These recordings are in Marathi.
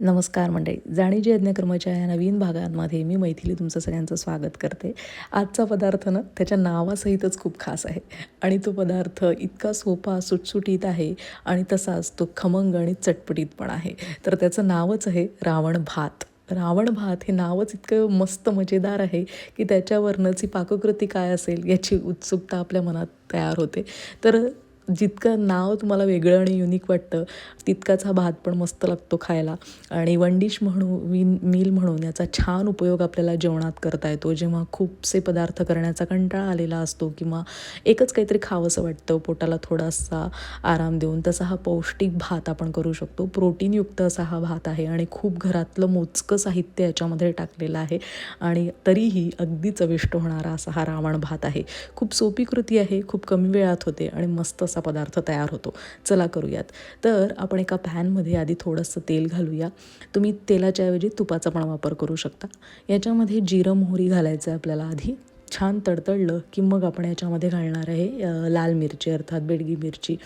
नमस्कार मंडळी. जाणीजी यज्ञकर्माच्या या नवीन भागांमध्ये मी मैथिली तुमचं सगळ्यांचं स्वागत करते. आजचा पदार्थ ना त्याच्या नावासहितच खूप खास आहे. आणि तो पदार्थ इतका सोपा सुटसुटीत आहे आणि तसाच तो खमंग आणि चटपटीत पण आहे. तर त्याचं नावच आहे रावण भात. रावण भात हे नावच इतकं मस्त मजेदार आहे की त्याच्यावरनंची पाककृती काय असेल याची उत्सुकता आपल्या मनात तयार होते. तर जितकं नाव तुम्हाला वेगळं आणि युनिक वाटतं तितकाच हा भात पण मस्त लागतो खायला. आणि वन डिश म्हणू विन मील म्हणून याचा छान उपयोग आपल्याला जेवणात करता येतो. जेव्हा खूपसे पदार्थ करण्याचा कंटाळा आलेला असतो किंवा एकच काहीतरी खावंसं वाटतं पोटाला थोडासा आराम देऊन तसा हा पौष्टिक भात आपण करू शकतो. प्रोटीनयुक्त असा हा भात आहे आणि खूप घरातलं मोजकं साहित्य याच्यामध्ये टाकलेलं आहे आणि तरीही अगदी चविष्ट होणारा असा हा रावण भात आहे. खूप सोपी कृती आहे खूप कमी वेळात होते आणि मस्त असा पदार्थ तयार होतो. चला करूयात. तर आपण एका पॅनमध्ये आधी थोडंसं तेल घालूया. तुम्ही तेलाच्या ऐवजी तुपाचा पण वापर करू शकता. याच्यामध्ये जिरं मोहरी घालायचं आहे आपल्याला आधी. छान तडतडलं की मग आपण याच्यामध्ये घालणार आहे लाल मिरची अर्थात बेडगी मिरची.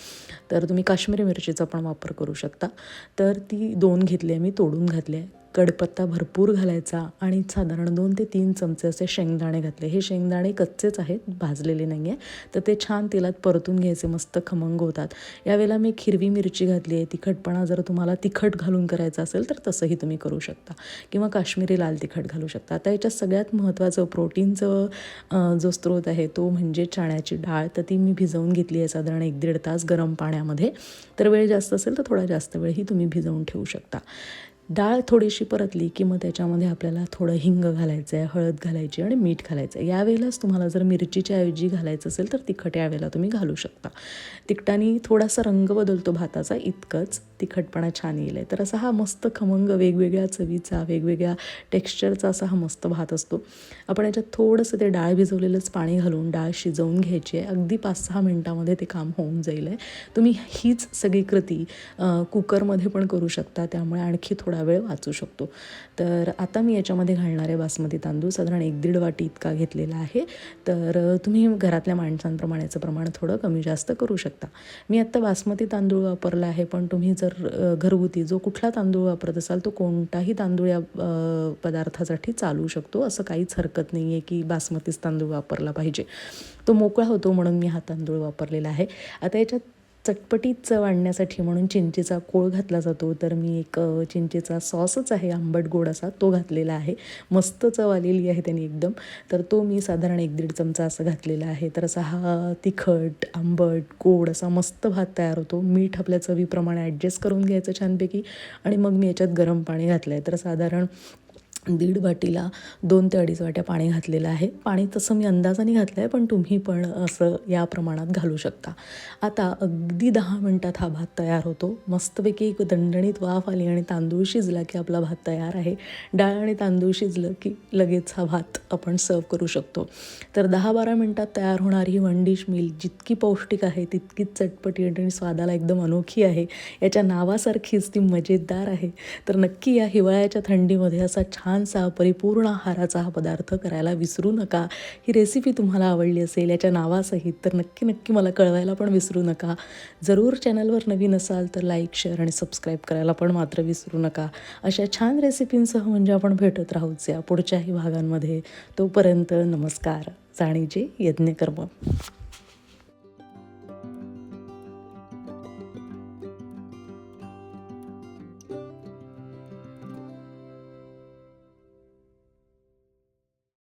तर तुम्ही काश्मीरी मिरचीचा पण वापर करू शकता. तर ती दोन घेतली आहे मी तोडून घातली आहे. कडपत्ता भरपूर घालायचा आणि साधारण दोन ते तीन चमचे असे शेंगदाणे घातले. हे शेंगदाणे कच्चेच आहेत भाजलेले नाही आहे तर ते छान तेलात परतून घ्यायचे मस्त खमंग होतात. यावेळेला मी हिरवी मिरची घातली आहे. तिखटपणा जर तुम्हाला तिखट घालून करायचं असेल तर तसंही तुम्ही करू शकता. किंवा काश्मीरी लाल तिखट घालू शकता. आता याच्यात सगळ्यात महत्त्वाचं प्रोटीनचं जो स्रोत आहे तो म्हणजे चण्याची डाळ. तर ती मी भिजवून घेतली आहे साधारण एक दीड तास गरम पाण्यामध्ये. तर वेळ जास्त असेल तर थोडा जास्त वेळही तुम्ही भिजवून ठेवू शकता. डाळ थोडीशी परतली की मग त्याच्यामध्ये आपल्याला थोडं हिंग घालायचं आहे हळद घालायची आणि मीठ घालायचं आहे यावेळेलाच तुम्हाला जर मिरचीच्या ऐवजी घालायचं असेल तर तिखट यावेळेला तुम्ही घालू शकता. तिखटाने थोडासा रंग बदलतो भाताचा इतकंच. तिखटपणा छान येईल आहे. तर असा हा मस्त खमंग वेगवेगळ्या चवीचा वेगवेगळ्या टेक्स्चरचा असा हा मस्त भात असतो. आपण याच्यात थोडंसं ते डाळ भिजवलेलंच पाणी घालून डाळ शिजवून घ्यायची आहे. अगदी पाच सहा मिनटामध्ये ते काम होऊन जाईल आहे. तुम्ही हीच सगळी कृती कुकरमध्ये पण करू शकता. त्यामुळे आणखी थोडा वेळ वाचू शकतो. तर आता मी याच्यामध्ये घालणारे बासमती तांदूळ. साधारण एक दीड वाटी इतका घेतलेला आहे. तर तुम्ही घरातल्या माणसांप्रमाणेचं प्रमाण थोडं कमी जास्त करू शकता. मी आत्ता बासमती तांदूळ वापरला आहे पण तुम्ही जर तर घरगुती जो कुठला तांदूळ वापरत असाल तो कोणताही तांदूळ या पदार्थासाठी चालू शकतो. असं काहीच हरकत नाही आहे की बासमतीच तांदूळ वापरला पाहिजे. तो मोकळा होतो म्हणून मी हा तांदूळ वापरलेला आहे. आता याच्यात चटपटीत चव आणण्यासाठी म्हणून चिंचेचा कोळ घातला जातो. तर मी एक चिंचेचा सॉसच आहे आंबट गोड असा तो घातलेला आहे. मस्त चव आलेली आहे त्याने एकदम. तर तो मी साधारण एक दीड चमचा असं घातलेला आहे. तर असा हा तिखट आंबट गोड असा मस्त भात तयार होतो. मीठ आपल्या चवीप्रमाणे ॲडजस्ट करून घ्यायचं छानपैकी. आणि मग मी याच्यात गरम पाणी घातलं आहे तर साधारण दीड वाटीला दोन ते अडीच वाट्या पाणी घातलेलं आहे. पाणी तसं मी अंदाजाने घातलं आहे पण तुम्ही पण असं या प्रमाणात घालू शकता. आता अगदी दहा मिनटात हा भात तयार होतो. मस्तपैकी एक दणदणीत वाफ आली आणि तांदूळ शिजला की आपला भात तयार आहे. डाळ आणि तांदूळ शिजलं की लगेच हा भात आपण सर्व करू शकतो. तर दहा बारा मिनटात तयार होणारी ही वन डिश मील जितकी पौष्टिक आहे तितकीच चटपटी आणि स्वादाला एकदम अनोखी आहे. याच्या नावासारखीच ती मजेदार आहे. तर नक्की या हिवाळ्याच्या थंडीमध्ये असा छानसा परिपूर्ण आहाराचा हा पदार्थ करायला विसरू नका. ही रेसिपी तुम्हाला आवडली असेल याच्या नावासहित तर नक्की नक्की मला कळवायला पण विसरू नका. जरूर चॅनलवर नवीन असाल तर लाईक शेअर आणि सबस्क्राईब करायला पण मात्र विसरू नका. अशा छान रेसिपींसह म्हणजे आपण भेटत राहूच या पुढच्याही भागांमध्ये. तोपर्यंत नमस्कार. जाणीजे यज्ञकर्म.